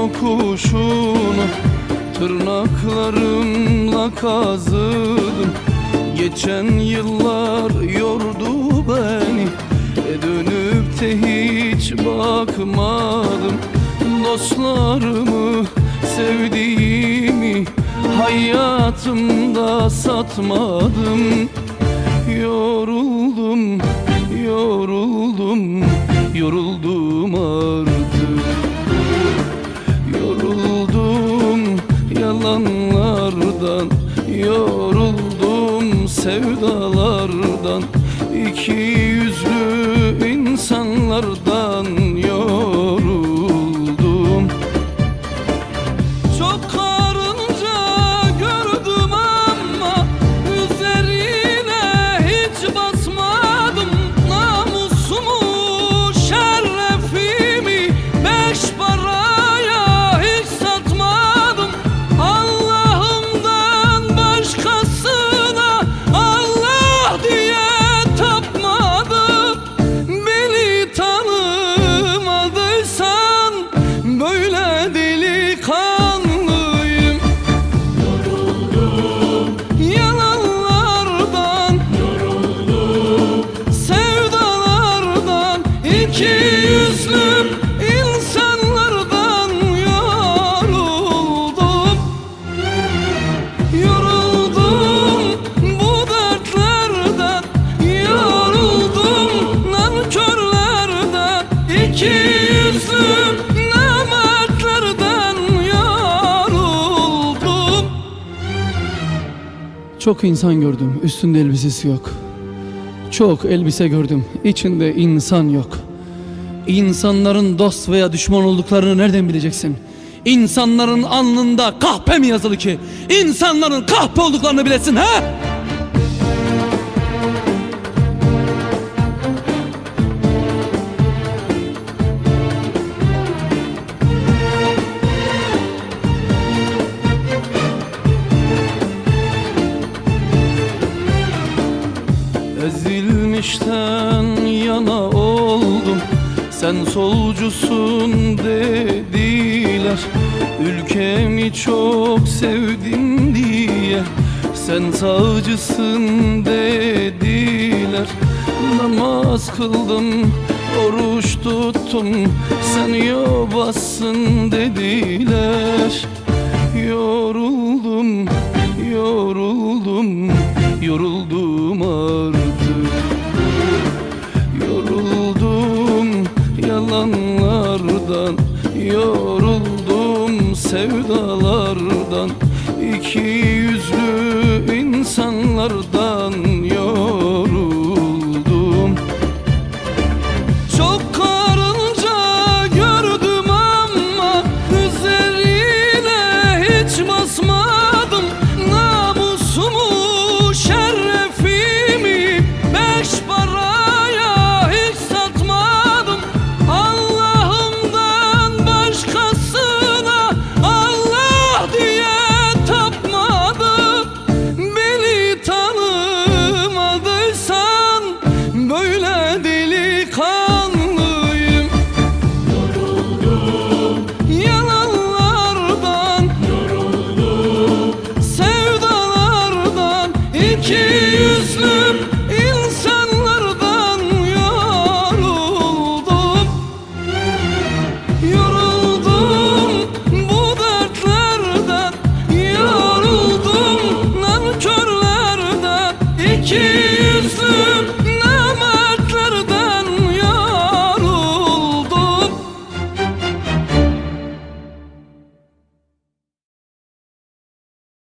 yokuşunu Tırnaklarımla kazıdım. Geçen yıllar yordu beni e Dönüp de hiç bakmadım. Dostlarımı, sevdiğimi Hayatımda satmadım. Yoruldum, yoruldum, yoruldum artık yalanlardan Yoruldum sevdalardan. İki yüzlü insanlardan iki yüzlü namertlerden yoruldum Çok insan gördüm üstünde elbisesi yok Çok elbise gördüm içinde insan yok İnsanların dost veya düşman olduklarını nereden bileceksin? İnsanların alnında kahpe mi yazılı ki? İnsanların kahpe olduklarını bilesin ha? Ezilmişten yana oldum. Sen solcusun dediler. Ülkemi çok sevdim diye. Sen sağcısın dediler. Namaz kıldım, oruç tuttum. Sen yobazsın dediler insanlardan